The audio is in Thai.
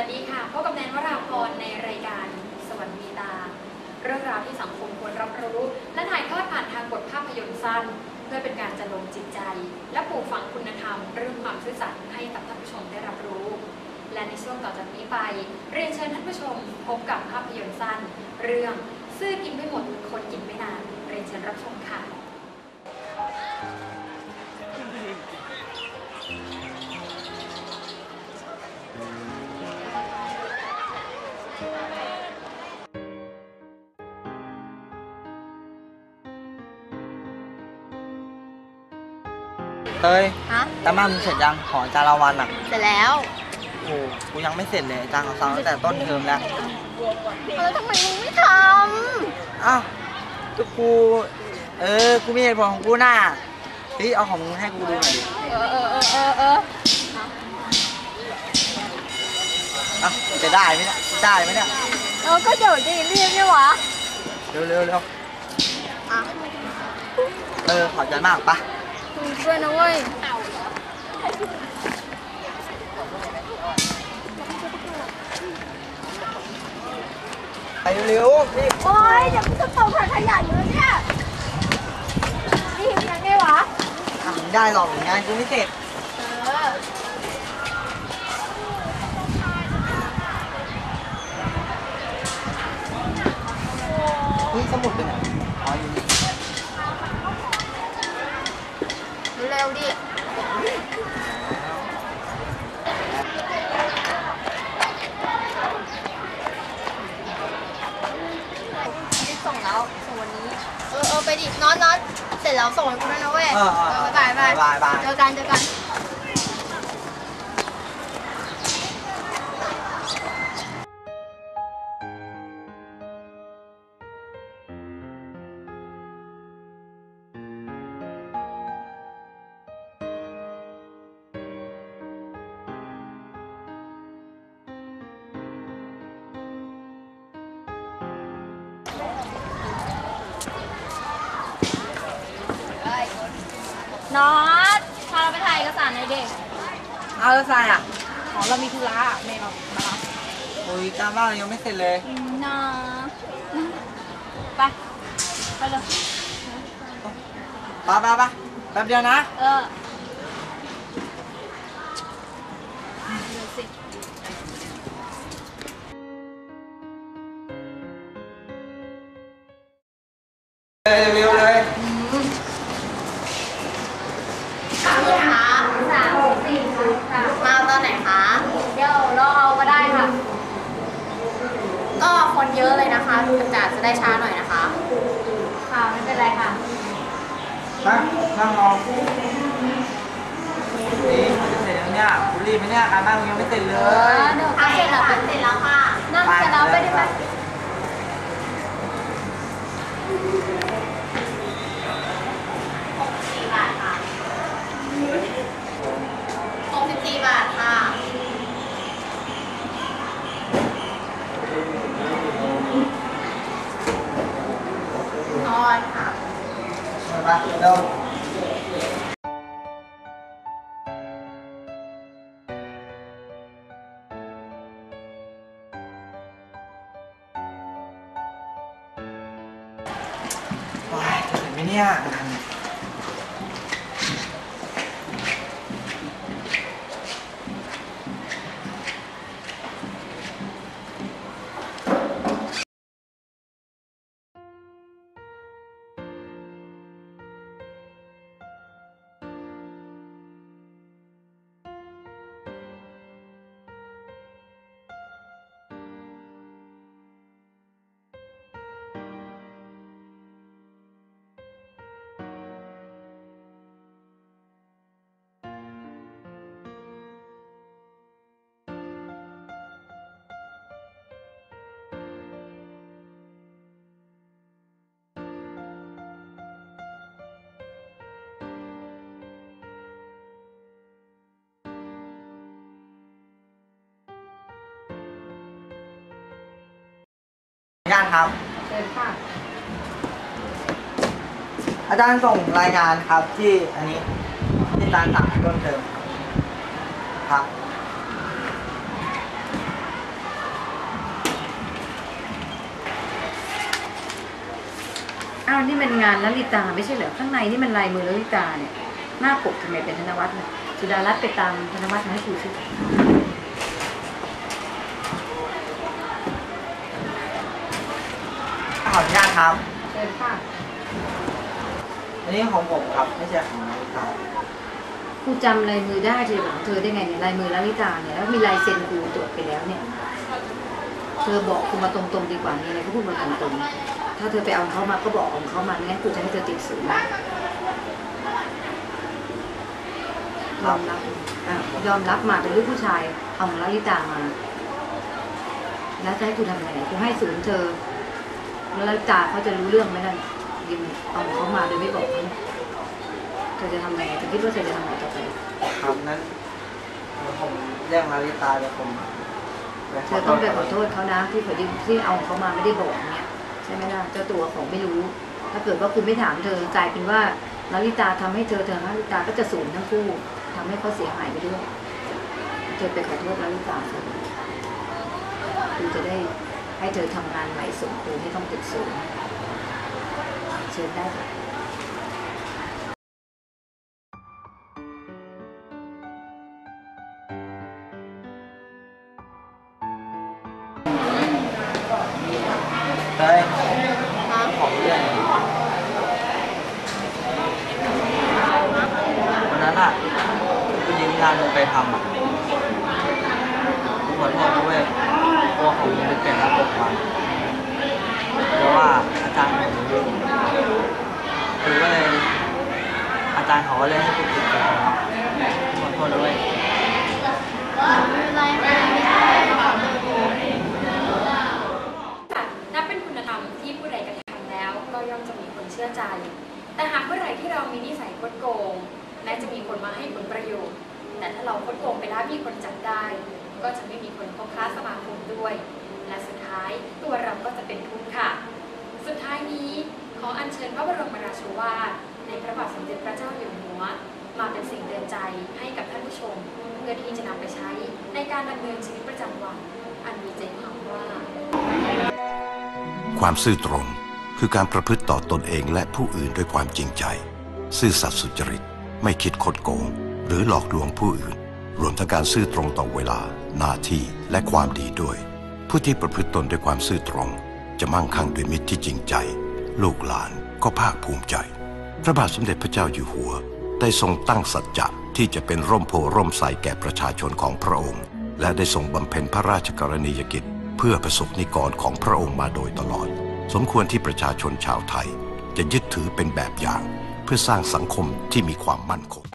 วัสดีค่ะพบกับแนนวราพรในรายการสวรรค์มีตา เรื่องราวที่สังคมควรรับรู้ และถ่ายทอดผ่านทางบทภาพยนตร์สั้น เพื่อเป็นการจันลงจิตใจ และปลูกฝังคุณธรรม เรื่องความซื่อสัตย์ให้กับท่านผู้ชมได้รับรู้ และในช่วงต่อจากนี้ไป เรียนเชิญท่านผู้ชม พบกับภาพยนตร์สั้น เรื่อง ซื่อกินไม่หมดคนกินไม่นานเรียนเชิญรับชมค่ะ เต้ยฮะแต่มามึงเสร็จยังของจาราวันอะ เสร็จแล้วโอ้กูยังไม่เสร็จเลยอาจารย์เขาสั่งตั้งแต่ต้นเทอมแล้วแล้วทำไมมึงไม่ทอ้าวก็กู เออ กูมีเหตุผลของกูน่ะเฮ้ยเอาของมึงให้กูดูหน่อยดิำเออเออเออเออเอออ้าวจะได้ไหมเนี่ยได้ไหมเนี่ย เออก็เดี๋ยวดิรีบเนี่ยวะเร็วเร็วเร็วอะ เออขอบใจมากปะ มึงช่วยนะเว้ยไปเร็วๆนี่โอ๊ยเดี๋ยวมึงจะตกถังขยะอยู่แล้วเนี่ยนี่ยังไงวะทำไม่ได้หรอกงานกูไม่เสร็จเออเฮ้ยสมุดเป็นไหน เร็วดิรีบส่งแล้วส่งวันนี้ เออเออไปดินอนนอนเสร็จแล้วส่งให้กูด้วยนะเว้ยเออเออเออบายบายบายบาย เจอกันเจอกัน นอตพาเราไปถ่ายเอกสารหน่อยดิเอาแล้วทรายอะอ๋อเรามีธุระแม่เรามารับโอ้ยการบ้านเรายังไม่เสร็จเลย นะไป ไปเลยไปไปไปแป๊บเดียวนะ เออ ได้ช้าหน่อยนะคะ ค่ะ ไม่เป็นไรค่ะ นั่งนั่งรอนี่มันจะเสร็จแล้วเนี่ยกูรีบไหมเนี่ยการบ้านมึงยังไม่เสร็จเลเอยอเดี๋ยวเสร็จแล้วเสร็จแล้วค่ะ นั่งเสร็จแล้วไปได้ไหมสี่บาทค่ะหกสิบสี่บาทค่ะทอนค่ะ ไปเกันครับ เชิญค่ะ อาจารย์ส่งรายงานครับที่อันนี้ที่ตาจาก่งให้เพิ่มเติมครับ อ้าวนี่มันงานลลิตาไม่ใช่เหรอข้างในนี่มันลายมือลลิตาเนี่ย หน้าปกทำไมเป็นธนวัฒน์น่ะสุดารัตน์ไปตามธนวัฒน์มาให้ครูสิ ขออนุญาตครับเชิญค่ะอันนี้ของผมครับไม่ใช่ของนาฬิกาครูจำลายมือได้เธอของเธอได้ไงเนี่ยลายมือลลิตาเนี่ยแล้วมีลายเซ็นครูตรวจไปแล้วเนี่ย เธอบอกครูมาตรงๆดีกว่ามีอะไรก็พูดมาตรงๆถ้าเธอไปเอาของเขามาก็บอกของเขามาไม่งั้นครูจะให้เธอติดศูนย์นะยอมรับอะยอมรับมาเป็นลูกผู้ชายเอาของลลิตามา แล้วจะให้ครูทำยังไงครูให้ศูนย์เธอ แล้วลลิตาเขาจะรู้เรื่องไหมล่ะยิงเอาของเขามาโดยไม่บอกเขาเธอจะทำยังไงเธอคิดว่าเธอจะทำยังไงต่อไปครับนั้นเดี๋ยวผมเรียกนาฬิกาเดี๋ยวผมเธอต้องไปขอโทษเขานะที่เขาดิที่เอาเขามาไม่ได้บอกเนี่ยใช่ไหมล่ะเจ้าตัวของไม่รู้ ถ้าเกิดว่าคุณไม่ถามเธอกลายเป็นว่าลลิตาทำให้เธอเธอลลิตาก็จะสูญทั้งคู่ทำให้เขาเสียหายไปด้วยเธอไปขอโทษลลิตาเถอะคุณจะได้ ให้เธอทำงานใหม่ส่งครูไม่ต้องติดศูนย์เชิญได้ค่ะเฮ้ยของเรื่องวันนั้นอะกูยืมงานมึงไปทำอะกูขอโทษด้วยตัวของมึงไปเป็นนัก วันเพราะว่าอาจารย์ผมรู้กูก็เลยอาจารย์เขาก็เลยให้กูติดตัวกูขอโทษด้วยนับเป็นคุณธรรมที่ผู้ใดกระทำแล้ว ก็ย่อมจะมีคนเชื่อใจ แต่หากเมื่อไรที่เรามีนิสัยคดโกงแม้จะมีคนมาให้ผลประโยชน์ แต่ถ้าเราคดโกงไปแล้วมีคนจับได้ ก็จะไม่มีคนคบค้าสมาคมด้วย ท้ายตัวเราก็จะเป็นทุกข์ค่ะ สุดท้ายนี้ขออัญเชิญพระบรมราชวาทในพระบาทสมเด็จพระเจ้าอยู่หัว มาเป็นสิ่งเตือนใจให้กับท่านผู้ชม เพื่อที่จะนำไปใช้ในการดำเนินชีวิตประจำวัน อันมีใจความว่า ความซื่อตรงคือการประพฤติต่อตนเองและผู้อื่นด้วยความจริงใจ ซื่อสัตย์สุจริต ไม่คิดคดโกง หรือหลอกลวงผู้อื่น รวมทั้งการซื่อตรงต่อเวลา หน้าที่และความดีด้วย ผู้ที่ประพฤติตนด้วยความซื่อตรง จะมั่งคั่งด้วยมิตรที่จริงใจ ลูกหลานก็ภาคภูมิใจ พระบาทสมเด็จพระเจ้าอยู่หัว ได้ทรงตั้งสัจจะที่จะเป็นร่มโพร่มใสแก่ประชาชนของพระองค์ และได้ทรงบำเพ็ญพระราชกรณียกิจ เพื่อประสบนิกรของพระองค์มาโดยตลอด สมควรที่ประชาชนชาวไทย จะยึดถือเป็นแบบอย่าง เพื่อสร้างสังคมที่มีความมั่นคง